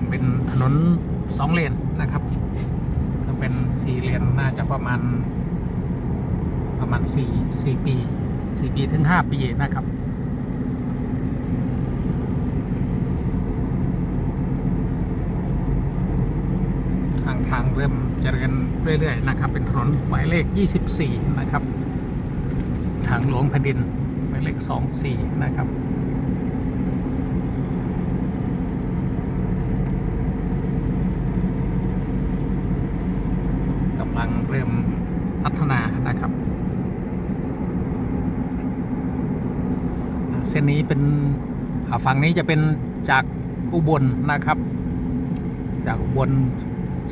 อนเป็นถนนสองเลนนะครับก็เป็นสี่เลนน่าจะประมาณ ประมาณสี่สี่ปีสี่ปีถึงห้าปีนะครับทางทางเริ่มเจริญเรื่อยๆนะครับ เป็นถนนหมายเลข 24 นะครับ ทางหลวงแผ่นดินหมายเลข 24 นะครับ กำลังเริ่มพัฒนานะครับอ่า เส้นนี้เป็นฝั่งนี้จะเป็นจากอุบลนะครับ จากอุบล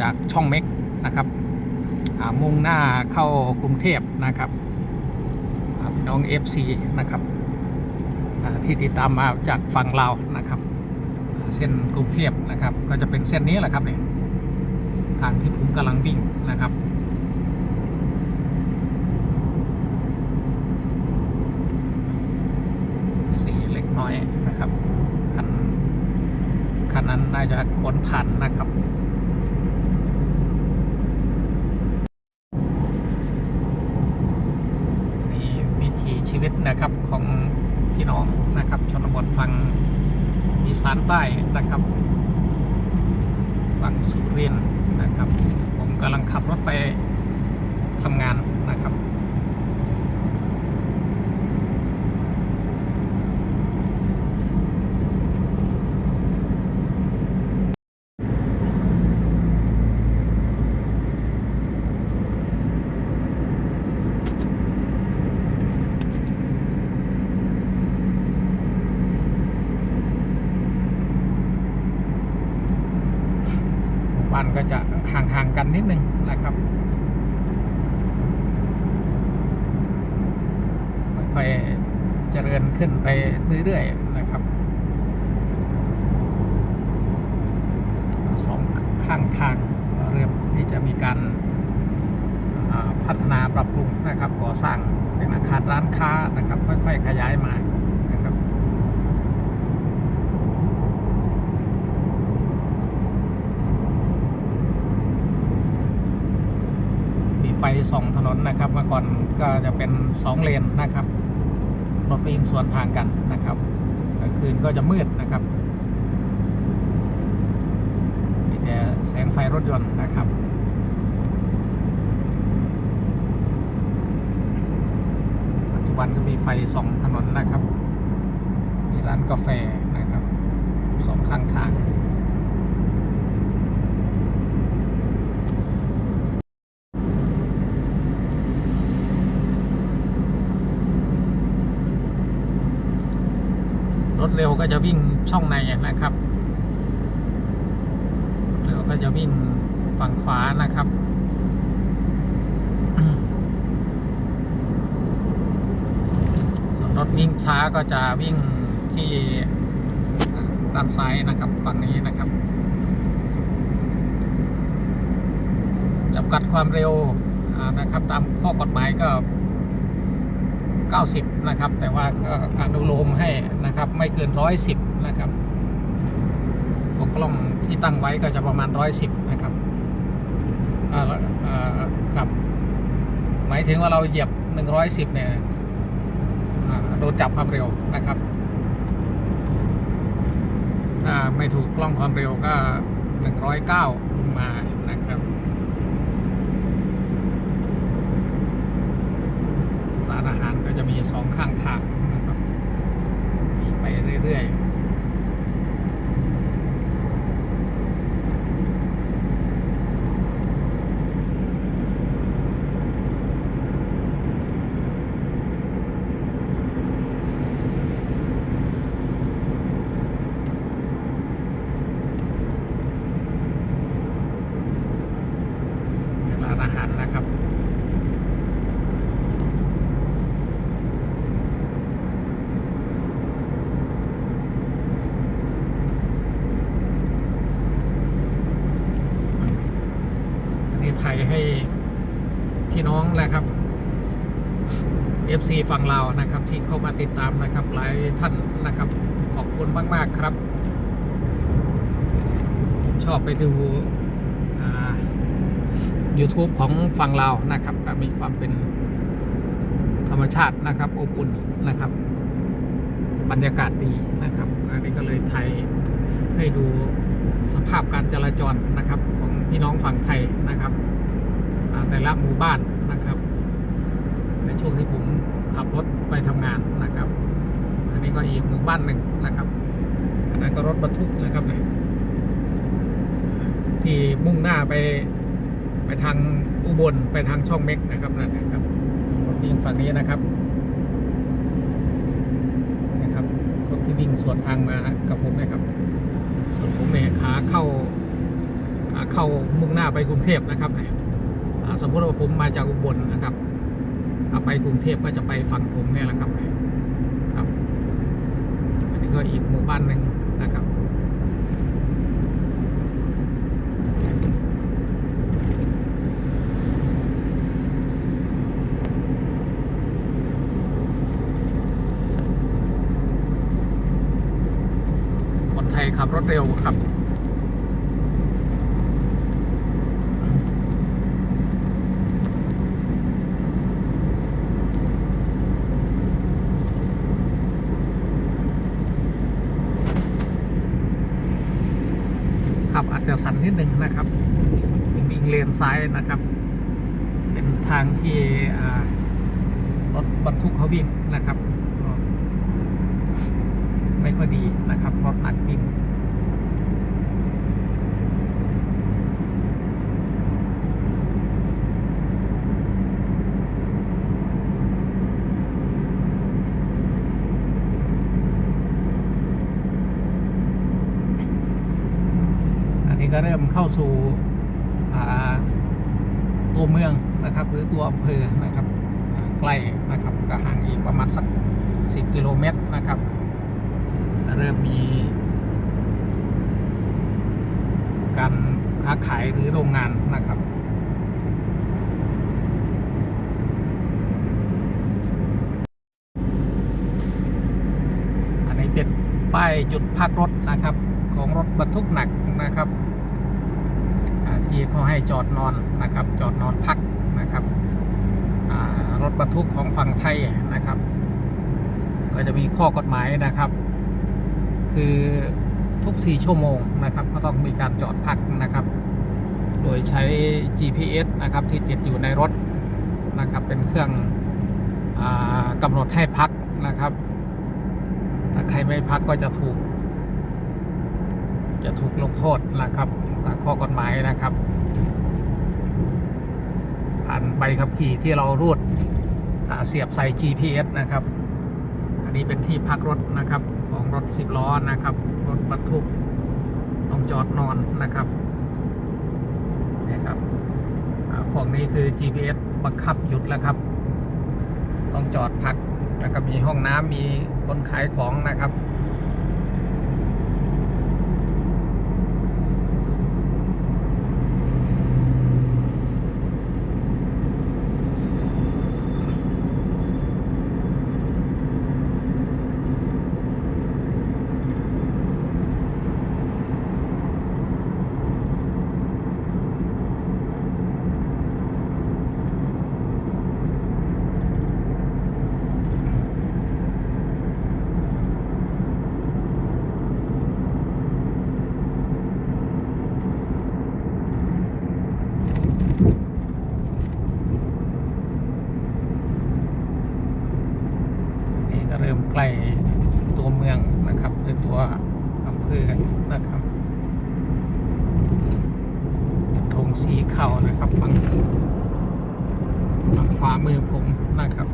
จากช่องเม็กนะครับมุ่งหน้าเข้ากรุงเทพนะครับพี่น้อง FC นะครับที่ติดตามมาจากฝั่งลาวนะครับ เส้นกรุงเทพนะครับ ก็จะเป็นเส้นนี้แหละครับเนี่ยทางที่ผมกำลังวิ่งนะครับ สีเล็ก น้อยนะครับคันคันนั้นน่าจะขนผ่านนะครับนี่วิถีชีวิตนะครับของพี่น้องนะครับชนบทฝั่งอีสานใต้นะครับฝั่งสุรินนะครับ ผมกำลังขับรถไปทำงานนะครับ ก็จะห่างๆกันนิดนึงนะครับค่อยๆเจริญขึ้นไปเรื่อยๆนะครับสองข้างทางเริ่มที่จะมีการพัฒนาปรับปรุงนะครับก่อสร้างเป็นอาคารร้านค้านะครับ ค่อย ๆ ขยายมานะครับ มี ไฟส่องถนนนะครับเมื่อก่อนก็จะเป็นสองเลนนะครับรถวิ่งสวนทางกันนะครับกลางคืนก็จะมืดนะครับมีแต่แสงไฟรถยนต์นะครับปัจจุบันก็มีไฟส่องถนนนะครับ มีร้านกาแฟนะครับสองข้างทาง รถเร็ว ก็จะวิ่งช่องในนะครับรถเร็วก็จะวิ่งฝั่งขวานะครับส่วนรถวิ่งช้าก็จะวิ่งที่อ่าด้านซ้ายนะครับฝั่งนี้นะครับจำกัดความเร็วนะครับ ตามข้อกฎหมายก็ 90 นะครับ แต่ว่าก็อนุโลมให้นะครับ ไม่เกิน 110 นะครับปกกล้องที่ตั้งไว้ก็จะประมาณ 110 นะครับครับ หมายถึงว่าเราเหยียบ 110 เนี่ยโดนจับความเร็วนะครับ ถ้าไม่ถูกกล้องความเร็วก็ 109 ลงมานะครับ ร้านอาหารก็จะมีส องข้างทางนะครับ มีไปเรื่อยๆร้านอาหารนะครับ ร องแหละครับ FC ฝั่งลาวนะครับ ที่เข้ามาติดตามนะครับ หลายท่านนะครับ ขอบคุณมาก ๆ ครับ ชอบไปดูอ่า YouTube ของฝั่งลาวนะครับ ก็มีความเป็นธรรมชาตินะครับอบอุ่นนะครับ บรรยากาศดีนะครับอันนี้ก็เลยไทยให้ดูสภาพการจราจรนะครับของพี่น้องฝั่งไทยนะครับแต่ละหมู่บ้านนะครับ ในช่วงที่ผม ขับรถไปทำงานนะครับ อันนี้ก็อีกหมู่บ้านหนึ่งนะครับอันนั้นก็รถบรรทุกนะครับเนี่ยที่มุ่งหน้าไปไปทางอุบลไปทางช่องเม็กนะครับนั่นนะครับรถวิ่งฝั่งนี้นะครับนะครับรถที่วิ่งสวนทางมากับผมนะครับส่วนผมเนี่ยขาเข้าขาเข้ามุ่งหน้าไปกรุงเทพนะครับเนี่ยสมมติว่าผมมาจากอุบลนะครับ อ่าไปกรุงเทพก็จะไปฝั่งผมเนี่ยแหละครับครับ อันนี้ก็อีกหมู่บ้านหนึ่งนะครับคนไทยขับรถเร็วครับับ อาจจะสั่นนิดหนึ่งนะครับวิ่งเลนซ้ายนะครับ เป็นทางที่รถบรรทุกเขาวิ่งนะครับ ไม่ค่อยดีนะครับรถหนักดินอันนี้ก็เริ่มเข้า สู่ตัวเมืองนะครับ หรือตัวอำเภอนะครับใกล้นะครับก็ห่างอีกประมาณสัก 10 กิโลเมตรนะครับ เริ่มมี การค้าขายหรือโรงงานนะครับอันเป็นป้ายจุดพักรถนะครับ ของรถบรรทุกหนักนะครับ ที่เขาให้จอดนอนนะครับ จอดนอนพักนะครับรถบรรทุกของฝั่งไทยนะครับ ก็จะมีข้อกฎหมายนะครับ คือทุก 4 ชั่วโมงนะครับ ก็ต้องมีการจอดพักนะครับ โดยใช้ GPS นะครับที่ติดอยู่ในรถนะครับ เป็นเครื่องอกำหนดให้พักนะครับ ถ้าใครไม่พักก็จะถูก จะถูกลงโทษนะครับ ข้อกฎหมายนะครับ ผ่านใบขับขี่ที่เรารูดเสียบใส่ GPS นะครับ อันนี้เป็นที่พักรถนะครับของรถสิบล้อนะครับ รถบรรทุกต้องจอดนอนนะครับนี่ครับอ่าพวกนี้คือ GPS บังคับหยุดแล้วครับ ต้องจอดพักแล้วก็มีห้องน้ำมีคนขายของนะครับ นี่ก็เริ่มใกล้ตัวเมืองนะครับหรือตัวอำเภอนะครับเป็นธงสีเข่านะครับฝั่งฝั่งขวามือผมนะครับ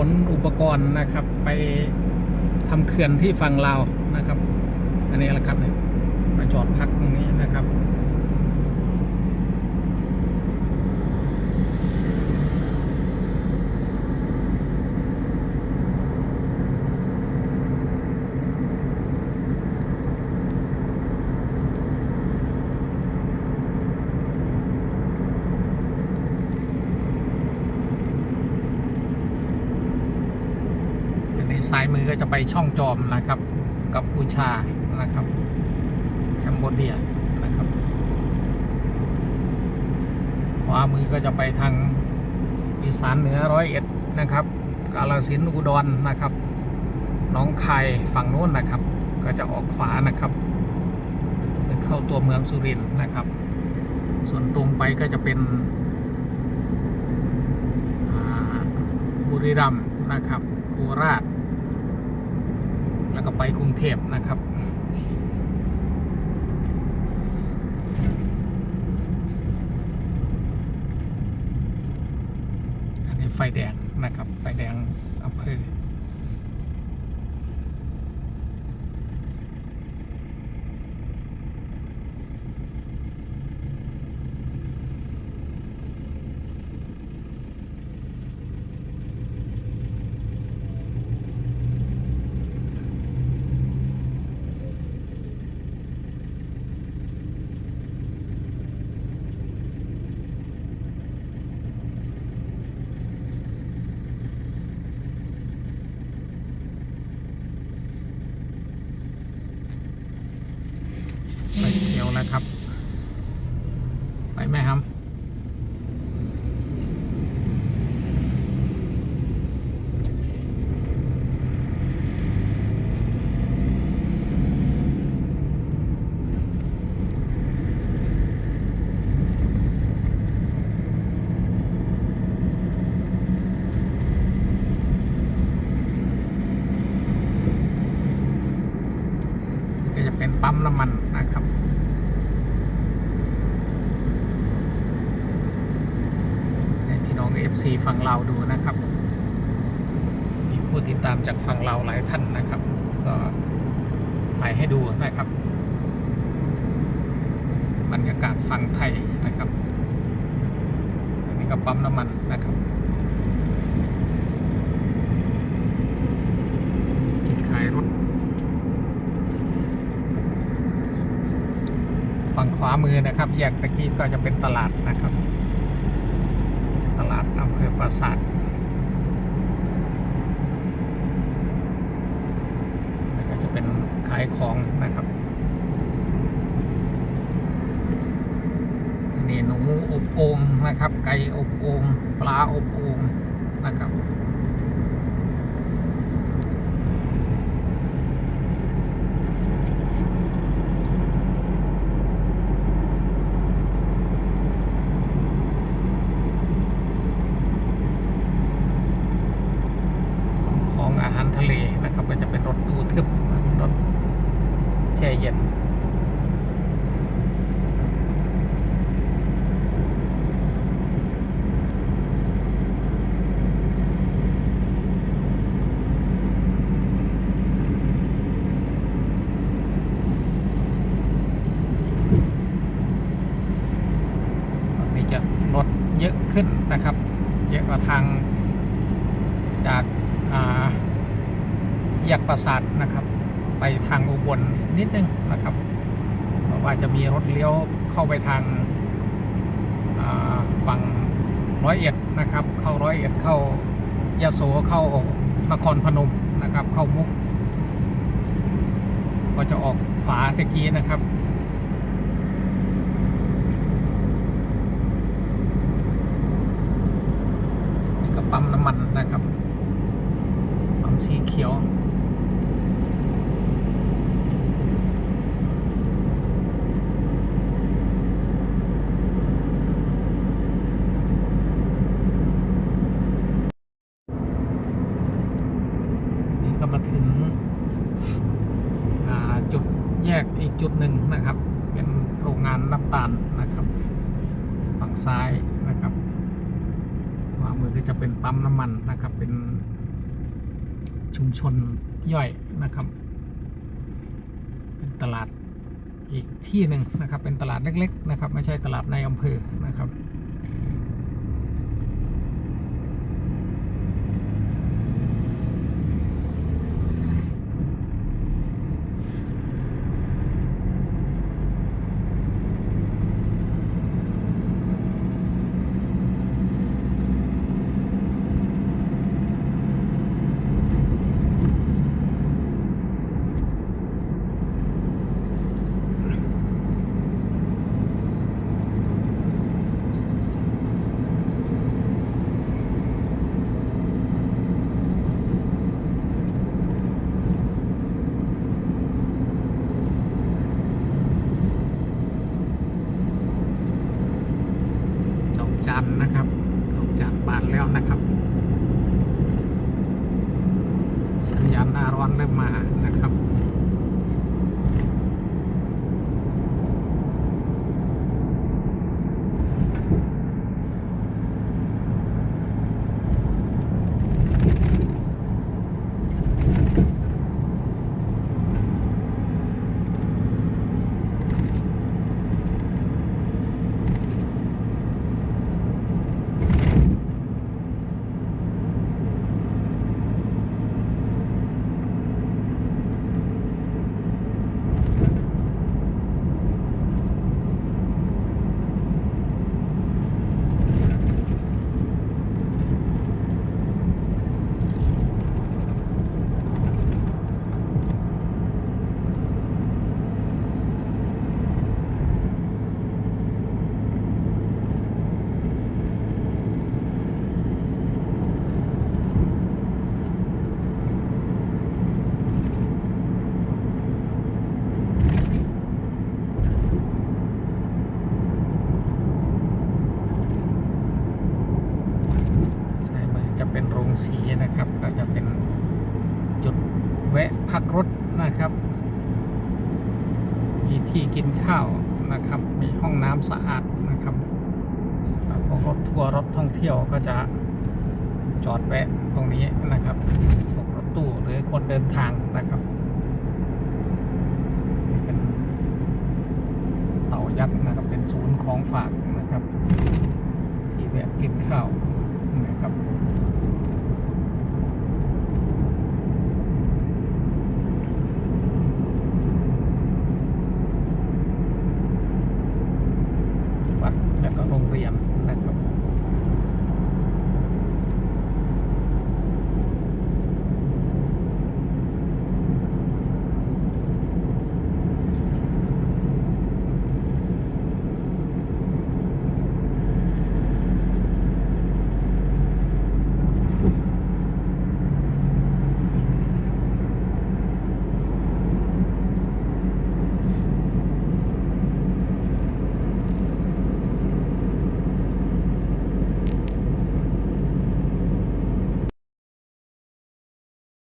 อ นอุปก รนะครับ ไปทำเขื่อนที่ฝั่งลาวนะครับ อันนี้แหละครับเนี่ยมาจอดพักตรงนี้นะครับ อันนี้ซ้ายมือก็จะไป ช่องจอมนะครับกับบูชานะครับแคมโบเดียนะครับ ขวามือก็จะไปทางอีสานเหนือร้อยเอ็ดนะครับ กาลสินอุดรนะครับน้องคายฝั่งโน้นนะครับ ก็จะออกขวานะครับเข้าตัวเมืองสุรินทร์นะครับ ส่วนตรงไปก็จะเป็นบุรีรัมย์นะครับโคราช แล้วก็ไปกรุงเทพนะครับอันนี้ไฟแดงนะครับ ไฟแดงอำเภอ ไฟเขียวแล้วครับ ไปไหมครับ ก็จะเป็นปั๊มน้ำมันนะครับ ให้พี่น้อง FC ฝั่งเราวดูนะครับ มี ผู้ติดตามจากฝั่งเราหลายท่านนะครับ ก็ถ่ายให้ดูนะครับ บรรยากาศฝั่งไทยนะครับอันนี้ก็ปั๊มน้ำมันนะครับจุดขายรถ ฝั่งขวามือนะครับแยกตะกี้ก็จะเป็นตลาดนะครับ ตลาดอำเภอปราสาทแล้วก็จะเป็นขายของนะครับนนี่หนูอบโอ่งนะครับ ไก่อบโอ่งปลาอบโอ่งนะครับ ของอาหารทะเลนะครับ ก็จะเป็นรถตู้ทึบรถแช่เย็น ตอนนี้จะรถเยอะขึ้ นะครับ เยอะกว่าทางจากอ่าแยกประสาทนะครับ ไปทางอุบลนิดนึงนะครับเพราะว่าจะมีรถเลี้ยวเข้าไปทางาฝั่งร้อยเอ็ดนะครับ เข้าร้อยเอ็ดเข้ายะโสเข้านครพนมนะครับ เข้ามุก ก็จะออกขวาตะกี้นะครับ นี่ก็ปั๊มน้ำมันนะครับ ปั๊มสีเขียว นี่ก็มาถึงอ่าจุดแยกอีกจุดหนึ่งนะครับ เป็นโรงงานน้ำตาลนะครับ ฝั่ง ซ้ายนะครับขวามือก็จะเป็นปั๊มน้ำมันนะครับ เป็นชุมชนย่อยนะครับ เป็นตลาดอีกที่หนึ่งนะครับ เป็นตลาดเล็ก ๆ นะครับ ไม่ใช่ตลาดในอำเภอนะครับ ที่กินข้าวนะครับ มีห้องน้ำสะอาดนะครับแล้วพวกรถทัวร์รถท่องเที่ยวก็จะจอดแวะตรงนี้นะครับพวกรถตู้หรือคนเดินทางนะครับเป็นเต่ายักษ์นะครับ เป็นศูนย์ของฝากนะครับ ที่แวะกินข้าวนะครับ